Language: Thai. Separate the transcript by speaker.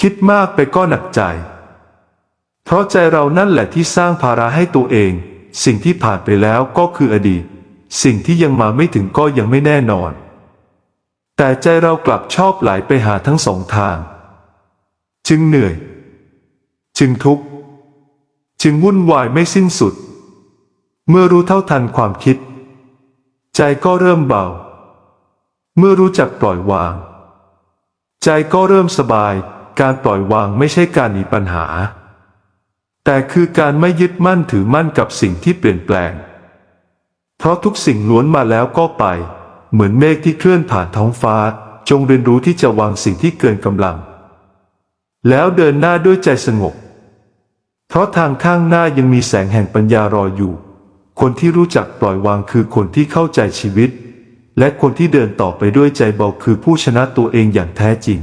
Speaker 1: คิดมากไปก็หนักใจ เพราะใจเรานั่นแหละที่สร้างภาระให้ตัวเอง สิ่งที่ผ่านไปแล้วก็คืออดีต สิ่งที่ยังมาไม่ถึงก็ยังไม่แน่นอน แต่ใจเรากลับชอบไหลไปหาทั้งสองทาง จึงเหนื่อย จึงทุกข์ จึงวุ่นวายไม่สิ้นสุด เมื่อรู้เท่าทันความคิด ใจก็เริ่มเบา เมื่อรู้จักปล่อยวาง ใจก็เริ่มสบาย การปล่อยวางไม่ใช่การหนีปัญหา แต่คือการไม่ยึดมั่นถือมั่นกับสิ่งที่เปลี่ยนแปลง เพราะทุกสิ่งล้วนมาแล้วก็ไป เหมือนเมฆที่เคลื่อนผ่านท้องฟ้า จงเรียนรู้ที่จะวางสิ่งที่เกินกำลัง แล้วเดินหน้าด้วยใจสงบ เพราะทางข้างหน้ายังมีแสงแห่งปัญญารออยู่ คนที่รู้จักปล่อยวางคือคนที่เข้าใจชีวิตและคนที่เดินต่อไปด้วยใจเบาคือผู้ชนะตัวเองอย่างแท้จริง